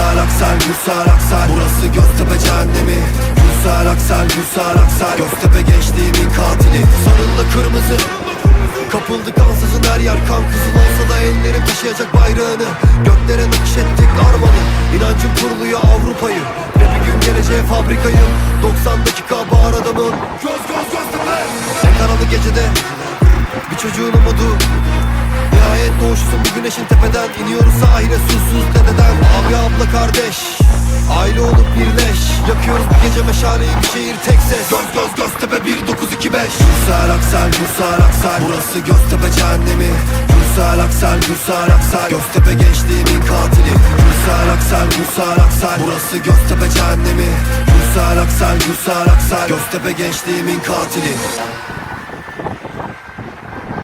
Gürsel Aksel Burası Göztepe cehennemi. Gürsel Aksel Gürsel Aksel Göztepe gençliğimin katili. Sarılı kırmızı. Kapıldık ansızın her yer kan kızıl. Olsa da ellerim taşıyacak bayrağını. Göklere nakşettik armanı. İnancım kuruluyor Avrupa'yı. Ve bir gün geleceğe fabrikayım 90 dakika bağır adamın Göz göz Göztepe. En karanlık gecede Bir çocuğun umudu. Nihayet doğuşsun bir güneşin tepeden. İniyoruz sahile susuz dededen kardeş Aile olup birleş. Yakıyoruz bu gece meşaleyi bir şehir tek ses. Göz göz Göztepe 1925 Gürsel Aksel Gürsel Aksel Burası Göztepe cehennemi. Gürsel Aksel Gürsel Aksel Göztepe gençliğimin katili. Gürsel Aksel Gürsel Aksel Burası Göztepe cehennemi. Gürsel Aksel Gürsel Aksel Göztepe gençliğimin katili